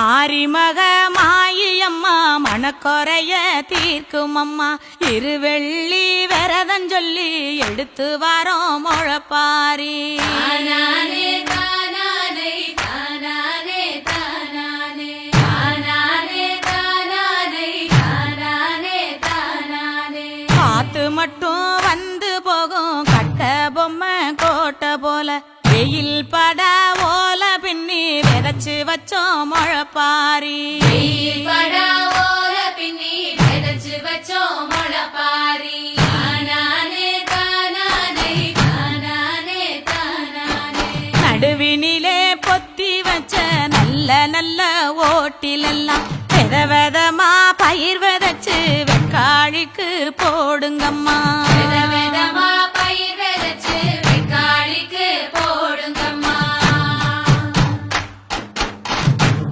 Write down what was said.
மாரிமக மாயியம்மா மனக்குறைய தீர்க்கும் அம்மா இருவெள்ளி விரதம் சொல்லி எடுத்து வரோம் முழப்பாரி. காத்து மட்டும் வந்து போகும் கட்ட பொம்மை கோட்டை போல. வெயில் பட ஓல பின்ன விதைச்சு வச்சோம் முழப்பாரி பின்னி விதைச்சு வச்சோம் தானானே நடுவினிலே பொத்தி வச்ச நல்ல நல்ல ஓட்டிலெல்லாம் வித விதமா பயிர் விதைச்சு வெக்காழிக்கு போடுங்கம்மா. வித விதமா